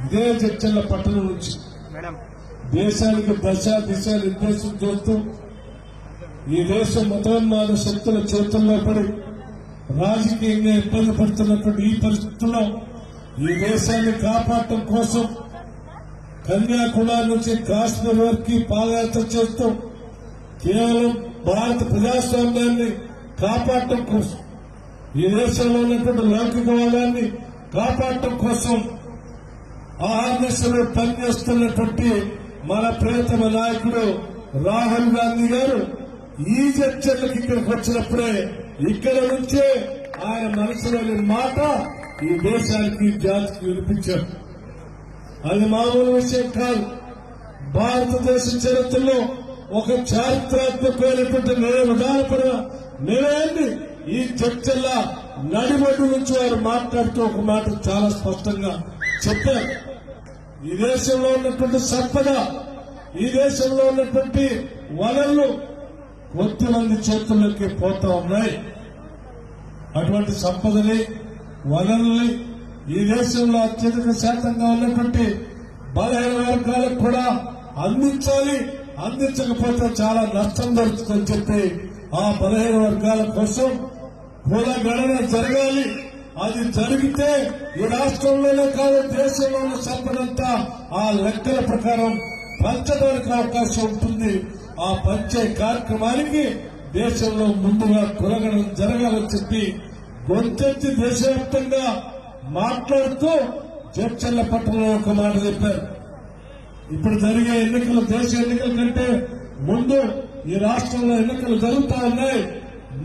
ఇదే చర్చల పట్టణం నుంచి. దేశానికి దశ దిశ నిర్దేశం చేస్తూ ఈ దేశం మతోన్మాద శక్తుల చేతుల్లో పడి రాజకీయంగా ఇబ్బంది పడుతున్నటువంటి ఈ పరిస్థితుల్లో ఈ దేశాన్ని కాపాడటం కోసం కన్యాకుమారి నుంచి కాశ్మీర్ వరకు పాదయాత్ర చేస్తూ కేవలం భారత ప్రజాస్వామ్యాన్ని కాపాడటం కోసం ఈ దేశంలో ఉన్నటువంటి లౌకికవాదాన్ని కాపాడటం కోసం ఆహర్నిశలు పనిచేస్తున్నటువంటి మన ప్రియతమ నాయకుడు రాహుల్ గాంధీ గారు ఈ చర్చలకు ఇక్కడికి వచ్చినప్పుడే ఇక్కడ నుంచే ఆయన మనసులోని మాట ఈ దేశానికి జాతికి వినిపించారు. అది మామూలు విషయం కాదు. భారతదేశ చరిత్రలో ఒక చారిత్రాత్మకమైనటువంటి నిర్ణయ విధానపర నిర్ణయాన్ని ఈ చర్చల నడిబడి నుంచి వారు మాట్లాడుతూ ఒక మాట చాలా స్పష్టంగా చెప్పారు. ఈ దేశంలో ఉన్నటువంటి సంపద ఈ దేశంలో ఉన్నటువంటి వనరులు కొద్దిమంది చేతుల్లోకి పోతా ఉన్నాయి. అటువంటి సంపదని వనరుల్ని ఈ దేశంలో అత్యధిక శాతంగా ఉన్నటువంటి బలహీన వర్గాలకు కూడా అందించాలి. అందించకపోతే చాలా నష్టం జరుగుతుందని చెప్పి ఆ బలహీన వర్గాల కోసం కుల గణన జరగాలి. అది జరిగితే ఈ రాష్ట్రంలోనే కాదు దేశంలో ఉన్న సంపదంతా ఆ లెక్కల ప్రకారం పంచడానికి అవకాశం ఉంటుంది. ఆ పంచే కార్యక్రమానికి దేశంలో ముందుగా కొలగడం జరగాలని చెప్పి గొంతెత్తి దేశవ్యాప్తంగా మాట్లాడుతూ చర్చల పట్టణంలో ఒక మాట చెప్పారు. ఇప్పుడు జరిగే ఎన్నికలు దేశ ఎన్నికల కంటే ముందు ఈ రాష్ట్రంలో ఎన్నికలు జరుగుతా ఉన్నాయి.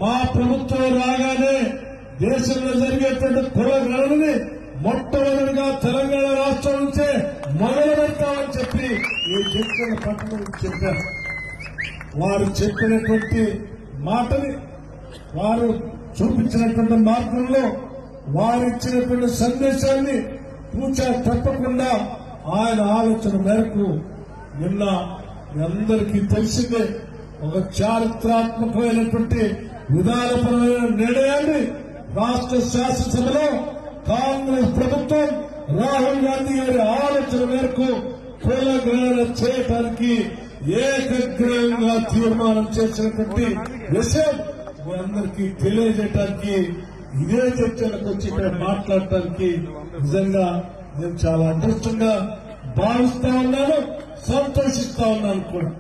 మా ప్రభుత్వం రాగానే దేశంలో జరిగేటువంటి కుల గణనని మొట్టమొదటిగా తెలంగాణ రాష్ట్రం నుంచే మొదలు పెడతామని చెప్పి ఈ చర్చల పట్టణం చెప్పారు. వారు చెప్పినటువంటి మాటని వారు చూపించినటువంటి మార్గంలో వారు ఇచ్చినటువంటి సందేశాన్ని పూచా తప్పకుండా ఆయన ఆలోచన మేరకు నిన్న అందరికీ తెలిసిందే ఒక చారిత్రాత్మకమైనటువంటి విధానపరమైన నిర్ణయాన్ని రాష్ట్ర శాసనసభలో కాంగ్రెస్ ప్రభుత్వం రాహుల్ గాంధీ గారి ఆలోచన మేరకు కులగ్రహణ చేయడానికి ఏకగ్రహంగా తీర్మానం చేసినటువంటి విషయం మీ అందరికీ తెలియజేయటానికి ఇదే చర్చలకు వచ్చి ఇక్కడ మాట్లాడటానికి నిజంగా నేను చాలా అదృష్టంగా భావిస్తా ఉన్నాను సంతోషిస్తా ఉన్నాను కూడా.